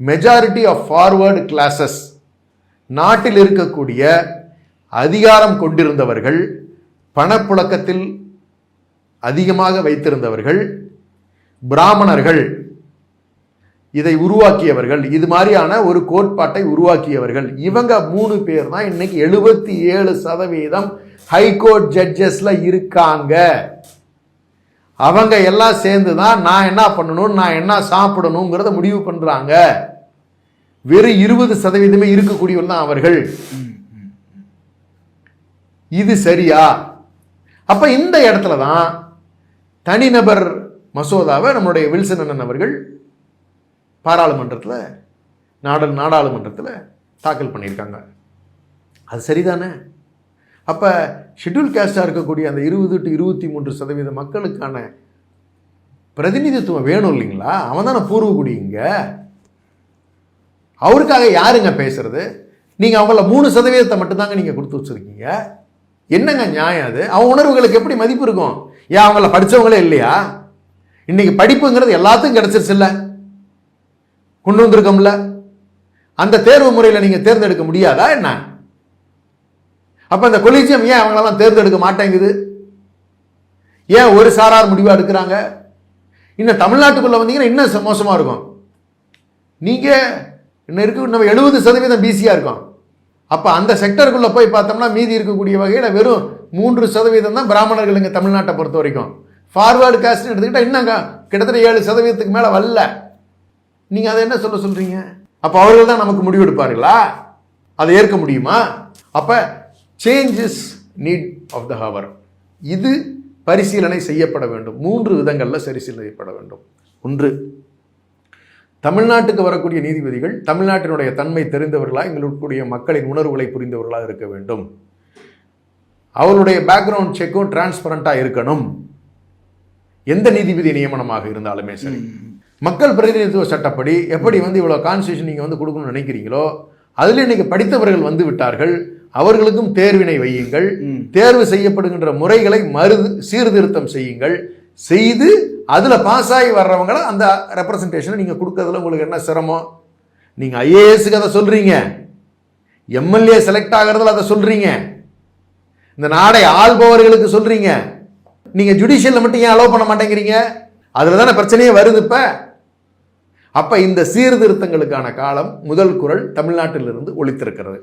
Majority of forward classes நாட்டில் இருக்கக்கூடிய அதிகாரம் கொண்டிருந்தவர்கள் பணப்புழக்கத்தில் அதிகமாக வைத்திருந்தவர்கள் பிராமணர்கள் இதை உருவாக்கியவர்கள் இது மாதிரியான ஒரு கோட்பாட்டை உருவாக்கியவர்கள். இவங்க மூணு பேர் தான் இன்னைக்கு எழுபத்தி ஏழு சதவீதம் ஹைகோர்ட் ஜட்ஜஸ்ல இருக்காங்க. அவங்க எல்லாம் சேர்ந்து தான் நான் என்ன பண்ணணும் நான் என்ன சாப்பிடணுங்கிறத முடிவு பண்ணுறாங்க வெறும் இருபது சதவீதமே இருக்கக்கூடியவர் தான் அவர்கள். இது சரியா? அப்போ இந்த இடத்துல தான் தனிநபர் மசோதாவை நம்மளுடைய வில்சன் அண்ணன் அவர்கள் பாராளுமன்றத்தில் நாடல் நாடாளுமன்றத்தில் தாக்கல் பண்ணியிருக்காங்க. அது சரிதானே? அப்போ ஷெட்யூல் கேஸ்டாக இருக்கக்கூடிய அந்த இருபது டு இருபத்தி மூன்று சதவீத மக்களுக்கான பிரதிநிதித்துவம் வேணும் இல்லைங்களா? அவன் தானே பூர்வகுடி இங்க. அவருக்காக யாருங்க பேசுறது? நீங்கள் அவங்கள மூணு சதவீதத்தை மட்டும்தாங்க நீங்கள் கொடுத்து வச்சுருக்கீங்க. என்னங்க நியாயம் அது? அவன் உணர்வுகளுக்கு எப்படி மதிப்பு இருக்கும்? ஏன் அவங்கள படிச்சவங்களே இல்லையா? இன்னைக்கு படிப்புங்கிறது எல்லாத்துக்கும் கிடைச்சிருச்சுல்ல கொண்டு வந்திருக்கோம்ல. அந்த தேர்வு முறையில் நீங்கள் தேர்ந்தெடுக்க முடியாதா என்ன? அப்போ இந்த கொலிஜியம் ஏன் அவங்களெல்லாம் தேர்ந்தெடுக்க மாட்டேங்குது? ஏன் ஒரு சாரார் முடிவாக எடுக்கிறாங்க? இன்னும் தமிழ்நாட்டுக்குள்ளே வந்தீங்கன்னா இன்னும் மோசமாக இருக்கும். நீங்கள் இன்னும் இருக்கு நம்ம எழுபது சதவீதம் பிசியாக இருக்கும். அப்போ அந்த செக்டருக்குள்ளே போய் பார்த்தோம்னா மீதி இருக்கக்கூடிய வகையில் வெறும் மூன்று சதவீதம் தான் பிராமணர்கள் இங்கே தமிழ்நாட்டை பொறுத்த வரைக்கும். ஃபார்வேர்டு காஸ்ட்னு எடுத்துக்கிட்டால் இன்னும் கிட்டத்தட்ட ஏழு சதவீதத்துக்கு மேலே வரல. நீங்கள் அதை என்ன சொல்ல சொல்கிறீங்க அப்போ அவர்கள் தான் நமக்கு முடிவெடுப்பார்களா? அதை ஏற்க முடியுமா? அப்போ changes need of the hour இது பரிசீலனை செய்யப்பட வேண்டும். மூன்று விதங்களில் சரிசீலனை செய்யப்பட வேண்டும். ஒன்று தமிழ்நாட்டுக்கு வரக்கூடிய நீதிபதிகள் தமிழ்நாட்டினுடைய தன்மை தெரிந்தவர்களாக எங்களுடைய மக்களின் உணர்வுகளை புரிந்தவர்களாக இருக்க வேண்டும். அவருடைய பேக்ரவுண்ட் செக்கும் டிரான்ஸ்பரண்ட்டாக இருக்கணும். எந்த நீதிபதி நியமனமாக இருந்தாலுமே சரி. மக்கள் பிரதிநிதித்துவ சட்டப்படி எப்படி வந்து இவ்வளோ கான்ஸ்டியூஷன் நீங்கள் வந்து கொடுக்கணும்னு நினைக்கிறீங்களோ அதில் இன்றைக்கி படித்தவர்கள் வந்து விட்டார்கள். அவர்களுக்கும் தேர்வினை வையுங்கள். தேர்வு செய்யப்படுகின்ற முறைகளை மறு சீர்திருத்தம் செய்யுங்கள். செய்து அதில் பாஸ் ஆகி வர்றவங்கள அந்த ரெப்ரசன்டேஷனை நீங்கள் கொடுக்கறதுல உங்களுக்கு என்ன சிரமம்? நீங்கள் ஐஏஎஸ்க்கு அதை சொல்கிறீங்க எம்எல்ஏ செலக்ட் ஆகிறதுல அதை சொல்கிறீங்க இந்த நாடை ஆள்பவர்களுக்கு சொல்கிறீங்க நீங்கள் ஜுடிஷியலில் மட்டும் ஏன் அலோவ் பண்ண மாட்டேங்கிறீங்க? அதில் தானே பிரச்சனையே வருது இப்போ. அப்போ இந்த சீர்திருத்தங்களுக்கான காலம் முதல் குரல் தமிழ்நாட்டிலிருந்து ஒழித்திருக்கிறது